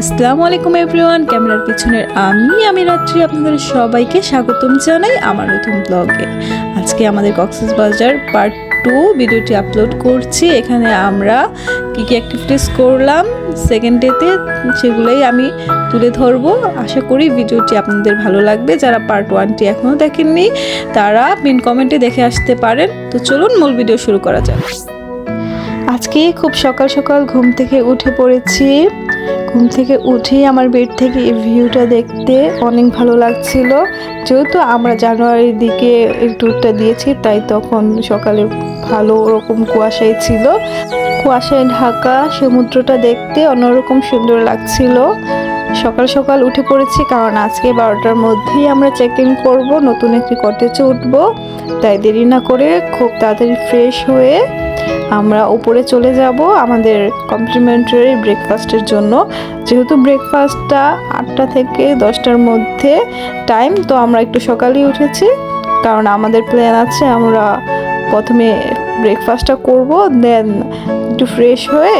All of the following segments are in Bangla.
আসসালামু আলাইকুম এভরিওয়ান, ক্যামেরার পিছনের আমি আমি রাত্রি আপনাদের সবাইকে স্বাগতম জানাই আমার নতুন ব্লগে। আজকে আমাদের কক্সেস বাজার পার্ট টু ভিডিওটি আপলোড করছি। এখানে আমরা কী কী অ্যাক্টিভিটিস করলাম সেকেন্ড ডেতে সেগুলোই আমি তুলে ধরবো। আশা করি ভিডিওটি আপনাদের ভালো লাগবে। যারা পার্ট ওয়ানটি এখনও দেখেননি, তারা পিন কমেন্টে দেখে আসতে পারেন। তো চলুন মূল ভিডিও শুরু করা যাক। আজকে খুব সকাল সকাল ঘুম থেকে উঠে পড়েছি। ঘুম থেকে উঠেই আমার বেড থেকে এই ভিউটা দেখতে অনেক ভালো লাগছিল। যেহেতু আমরা জানুয়ারির দিকে এই ট্যুরটা দিয়েছি, তাই তখন সকালে ভালো ওরকম কুয়াশাই ছিল। কুয়াশায় ঢাকা সমুদ্রটা দেখতে অন্যরকম সুন্দর লাগছিল। সকাল সকাল উঠে পড়েছি, কারণ আজকে বারোটার মধ্যেই আমরা চেক ইন করব, নতুন একটি কটেজে উঠবো। তাই দেরি না করে খুব তাড়াতাড়ি ফ্রেশ হয়ে আমরা উপরে চলে যাব আমাদের কমপ্লিমেন্টারি ব্রেকফাস্টের জন্য। যেহেতু ব্রেকফাস্টটা আটটা থেকে দশটার মধ্যে টাইম তো আমরা একটু সকালেই উঠেছি। কারণ আমাদের প্ল্যান আছে আমরা প্রথমে ব্রেকফাস্টটা করব দেন একটু ফ্রেশ হয়ে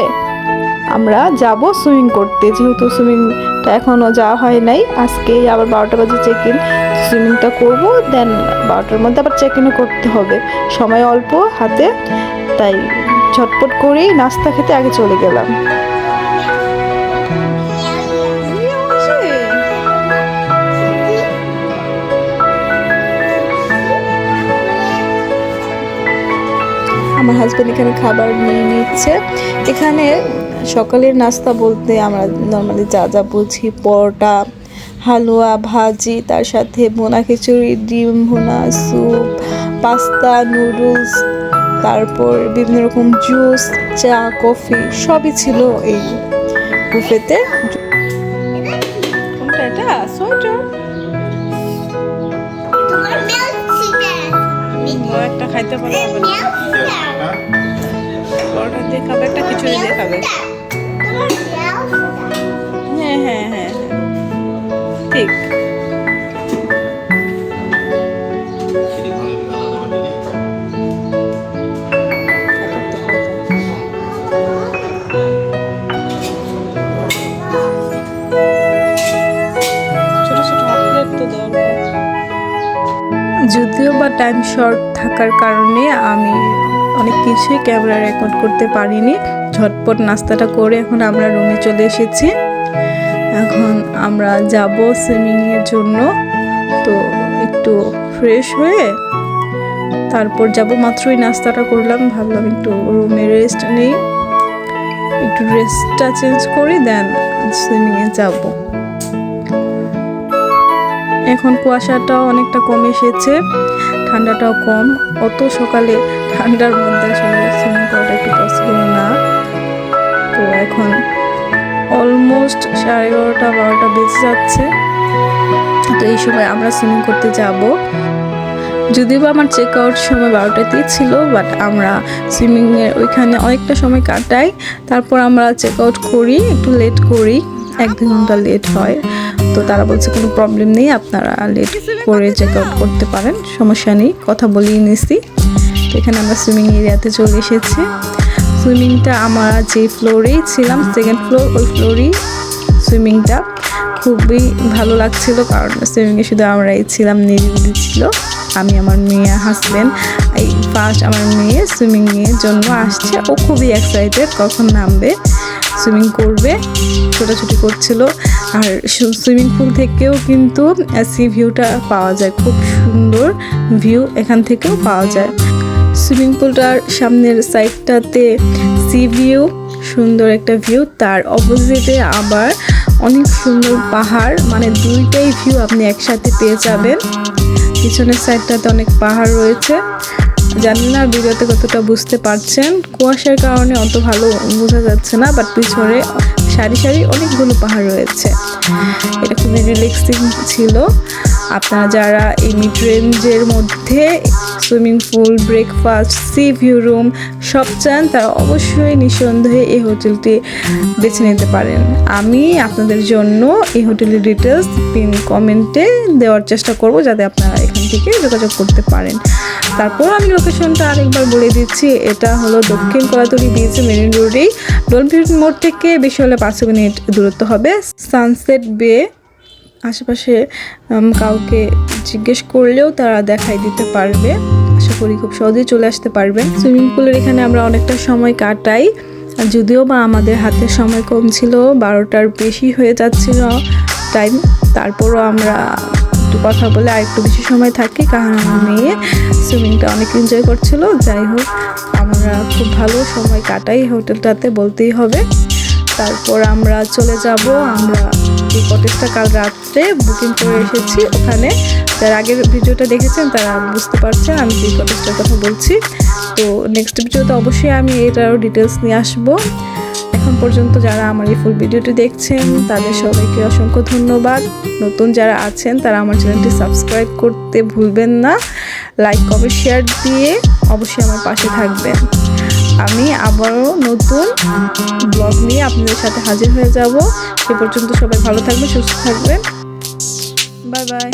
আমরা যাব সুইমিং করতে। যেহেতু সুইমিংটা এখনও যাওয়া হয় নাই আজকে আবার বারোটা বাজে চেক ইন সুইমিংটা করব দেন বারোটার মধ্যে আবার চেক ইনও করতে হবে। সময় অল্প হাতে, তাই ঝটপট করেই নাস্তা খেতে আগে চলে গেলাম। আমার হাজব্যান্ড এখানে খাবার নিয়ে নিচ্ছে। এখানে সকালের নাস্তা বলতে আমরা নর্মালি যা যা বুঝি পরোটা হালুয়া ভাজি তার সাথে ভুনা খিচুড়ি ডিম ভুনা স্যুপ পাস্তা নুডলস তারপর বিভিন্ন রকম জুস চা কফি সবই ছিল এই বুফেতে। এটা সোয়েটার একটা খাইতে পারো আবার পরোটা দিয়ে খাবে একটা খিচুড়ি দিয়ে খাবে। হ্যাঁ হ্যাঁ হ্যাঁ। ঠিক। যদিও বা টাইম শর্ট থাকার কারণে আমি অনেক কিছুই ক্যামেরা রেকর্ড করতে পারিনি। ঝটপট নাস্তাটা করে এখন আমরা রুমে চলে এসেছি। এখন আমরা যাব সুইমিংয়ের জন্য। তো একটু ফ্রেশ হয়ে তারপর যাব। মাত্রই নাস্তাটা করলাম, ভাবলাম একটু রুমে রেস্ট নেই। একটু ড্রেসটা চেঞ্জ করি দেন সুইমিংয়ে যাব। এখন কুয়াশাটাও অনেকটা কমে এসেছে, ঠান্ডাটাও কম। অত সকালে ঠান্ডার মধ্যে আসলে সুইমিং করাটা একটু পসিবল না। তো এখন অলমোস্ট সাড়ে এগারোটা, বারোটা বেজে যাচ্ছে। তো এই সময় আমরা সুইমিং করতে যাব। যদিও বা আমার চেক আউট সময় বারোটাতেই ছিল বাট আমরা সুইমিংয়ের ওইখানে অনেকটা সময় কাটাই। তারপর আমরা চেক আউট করি, একটু লেট করি, এক দুই ঘণ্টা লেট হয়। তো তারা বলছে, কোনো প্রবলেম নেই, আপনারা লেট করে চেক আউট করতে পারেন, সমস্যা নেই, কথা বলিয়ে নিছি। এখানে আমরা সুইমিং এরিয়াতে চলে এসেছি। সুইমিংটা আমরা যে ফ্লোরেই ছিলাম সেকেন্ড ফ্লোর ওই ফ্লোরেই সুইমিংটা। খুবই ভালো লাগছিল কারণ সুইমিংয়ে শুধু আমরাই ছিলাম নিরিবিলি ছিল। আমি, আমার মেয়ে হাজব্যান্ড এই ফার্স্ট আমার মেয়ে সুইমিংয়ের জন্য আসছে। ও খুবই এক্সাইটেড কখন নামবে, সুইমিং করবে, ছোটাছুটি করছিল। আর সুইমিং পুল থেকেও কিন্তু সি ভিউটা পাওয়া যায়। খুব সুন্দর ভিউ এখান থেকেও পাওয়া যায়। সুইমিং পুলটার সামনের সাইডটাতে সি ভিউ, সুন্দর একটা ভিউ। তার অপোজিটে আবার অনেক সুন্দর পাহাড় মানে দুইটাই ভিউ আপনি একসাথে পেয়ে যাবেন। পিছনের সাইডটাতে অনেক পাহাড় রয়েছে। জানি না ভিডিওতে কতটা বুঝতে পারছেন। কুয়াশার কারণে অত ভালো বোঝা যাচ্ছে না বাট পিছনে সারি সারি অনেকগুলো পাহাড় রয়েছে। এটা খুবই রিল্যাক্সিং ছিল। আপনারা যারা এই মিড রেঞ্জের মধ্যে swimming pool breakfast sea view room সব চান, তারা অবশ্যই নিঃসন্দেহে এই হোটেলটি বেছে নিতে পারেন। আমি আপনাদের জন্য এই হোটেলের ডিটেলস পিন কমেন্টে দেওয়ার চেষ্টা করব, যাতে আপনারা এখান থেকে যোগাযোগ করতে পারেন। তারপর আমি লোকেশনটা আরেকবার বলে দিচ্ছি। এটা হলো দক্ষিণ কলাতলি বিচ মেরিন রোডেই। ডলফিন মোড় থেকে বেশি হলে পাঁচ মিনিট দূরত্ব হবে। সানসেট বে আশেপাশে কাউকে জিজ্ঞেস করলেও তারা দেখাই দিতে পারবে। আশা করি খুব সহজেই চলে আসতে পারবেন। সুইমিং পুলের এখানে আমরা অনেকটা সময় কাটাই। যদিও বা আমাদের হাতে সময় কম ছিল, বারোটার বেশি হয়ে যাচ্ছিল টাইম তারপরও আমরা একটু কথা বলে আর একটু বেশি সময় থাকি, কারণ আমার মেয়ে সুইমিংটা অনেক এনজয় করছিল। যাই হোক, আমরা খুব ভালো সময় কাটাই হোটেলটাতে, বলতেই হবে। তারপর আমরা চলে যাব, আমরা এই কটেজটা কাল রাত্রে বুকিং করে এসেছি। ওখানে যারা আগের ভিডিওটা দেখেছেন, তারা বুঝতে পারছেন আমি যে কটেজটার কথা বলছি। তো নেক্সট ভিডিওতে অবশ্যই আমি এটারও ডিটেলস নিয়ে আসব। পর্যন্ত যারা আমার এই ফুল ভিডিওটি দেখছেন, তাদের সবাইকে অসংখ্য ধন্যবাদ। নতুন যারা আছেন, তারা আমার চ্যানেলটি সাবস্ক্রাইব করতে ভুলবেন না। লাইক কমেন্ট শেয়ার দিয়ে অবশ্যই আমার পাশে থাকবেন। আমি আবারও নতুন ব্লগ নিয়ে আপনাদের সাথে হাজির হয়ে যাব। সে পর্যন্ত সবাই ভালো থাকবেন, সুস্থ থাকবেন। Bye bye